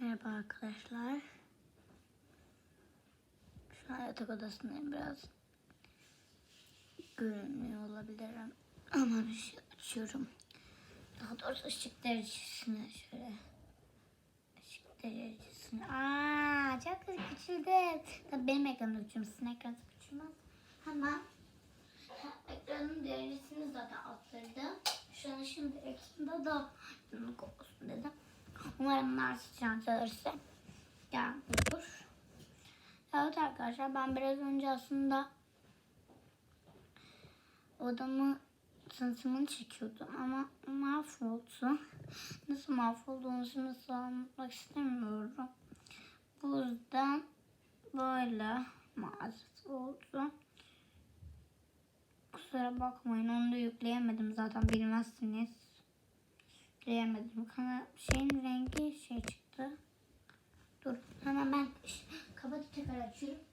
Merhaba arkadaşlar. Şu an yatak odasındayım biraz. Görünmüyor olabilirim. Ama bir şey açıyorum. Daha doğrusu ışık derecesini şöyle. Işık derecesini. Aa, çok küçüldü. Tabii benim ekranım küçülmüş. Sizin ekranınız küçülmez. Hemen ekranın derecesini zaten arttırdım. Şu an şimdi ekranda da yanık olsun. Umarım Mars can çalışırsa yani olur. Evet arkadaşlar ben biraz önce aslında odamı tanıtımını çekiyordum ama mahvoldu. Nasıl mahvolduğunu size anlatmak istemiyorum. Bu yüzden böyle maalesef oldu. Kusura bakmayın onu da yükleyemedim zaten bilmezsiniz. Yükleyemedim. Kana şeyin rengi şey çıktı. Dur hemen ben kapatıp tekrar açıyorum.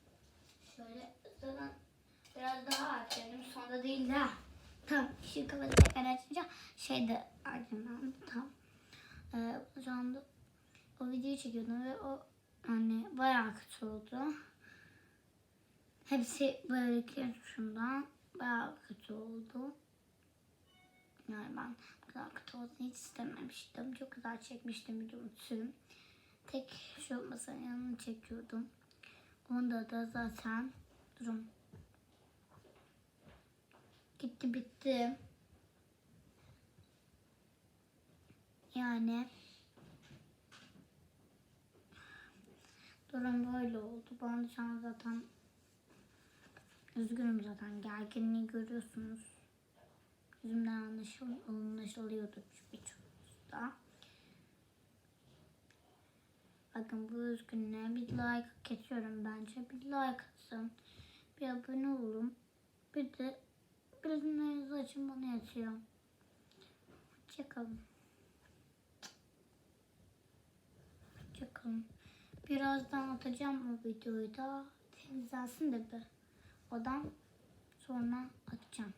Şöyle zaten biraz daha açıyorum. Sonda değil de. Tamam ışığı kapatıp tekrar açınca şey de aydınlandı. Tamam. Ee, şu anda o videoyu çekiyordum ve o hani bayağı kötü oldu. Hepsi böyle şundan bayağı kötü oldu. Yani ben bu kadar hiç istememiştim. Çok güzel çekmiştim videomu tüm. Tek şu masanın yanını çekiyordum. Onda da zaten durum gitti bitti. Yani durum böyle oldu. Da şu an zaten Üzgünüm zaten gerginliği görüyorsunuz. Yüzümden anlaşıl anlaşılıyordu birçoğunuzda. Bakın bu üzgünlüğe bir like hak ediyorum bence. Bir like atın. Bir abone olun. Bir de bildirimlerinizi açın bana yatıyor. Hoşçakalın. Hoşçakalın. Birazdan atacağım o videoyu da temizlensin de bir odam sonra atacağım.